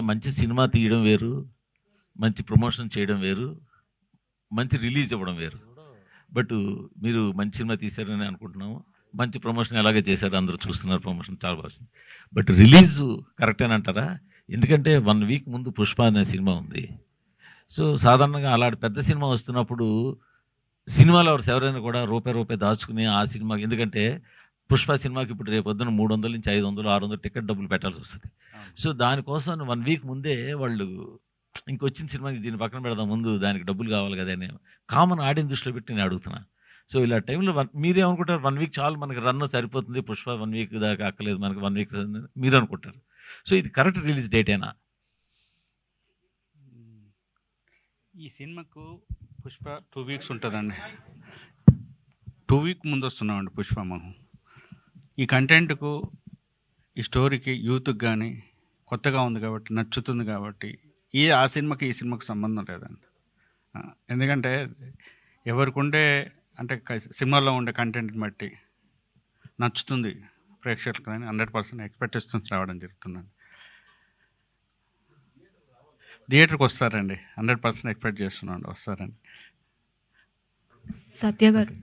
మంచి సినిమా తీయడం వేరు మంచి ప్రమోషన్ చేయడం వేరు మంచి రిలీజ్ ఇవ్వడం వేరు. బట్ మీరు మంచి సినిమా తీశారని అనుకుంటున్నాము. మంచి ప్రమోషన్ ఎలాగే చేశారు అందరూ చూస్తున్నారు ప్రమోషన్ చాలా బాగుంది బట్ రిలీజ్ కరెక్టేనంటారా ఎందుకంటే వన్ వీక్ ముందు పుష్ప అనే సినిమా ఉంది. సో సాధారణంగా అలాంటి పెద్ద సినిమా వస్తున్నప్పుడు సినిమాలో ఎవరు ఎవరైనా కూడా రూపాయి రూపాయి దాచుకుని ఆ సినిమా ఎందుకంటే పుష్ప సినిమాకి ఇప్పుడు రేపు పొద్దున మూడు వందల నుంచి ఐదు వందలు ఆరు వందలు టికెట్ డబ్బులు పెట్టాల్సి వస్తుంది. సో దానికోసం వన్ వీక్ ముందే వాళ్ళు ఇంకొచ్చిన సినిమాకి దీని పక్కన పెడదాం ముందు దానికి డబ్బులు కావాలి కదా అని కామన్ ఆడియన్స్ దృష్టిలో పెట్టి నేను అడుగుతున్నా. సో ఇలా టైంలో వన్ మీరేమనుకుంటారు వన్ వీక్ చాలు మనకి రన్ సరిపోతుంది పుష్ప వన్ వీక్ దాకా అక్కలేదు మనకి వన్ వీక్ మీరు అనుకుంటారు. సో ఇది కరెక్ట్ రిలీజ్ డేటేనా ఈ సినిమాకు పుష్ప టూ వీక్స్ ఉంటుందండి. టూ వీక్ ముందు వస్తున్నామండి పుష్ప మనం ఈ కంటెంట్కు ఈ స్టోరీకి యూత్కి కానీ కొత్తగా ఉంది కాబట్టి నచ్చుతుంది కాబట్టి ఈ ఆ సినిమాకి ఈ సినిమాకి సంబంధం లేదండి. ఎందుకంటే ఎవరికి ఉండే అంటే సినిమాలో ఉండే కంటెంట్ని బట్టి నచ్చుతుంది ప్రేక్షకులకు కానీ హండ్రెడ్ పర్సెంట్ ఎక్స్పెక్టేషన్స్ రావడం జరుగుతుందండి. థియేటర్కి వస్తారండి. హండ్రెడ్ పర్సెంట్ ఎక్స్పెక్ట్ చేస్తున్నాను వస్తారండి. సత్య గారు.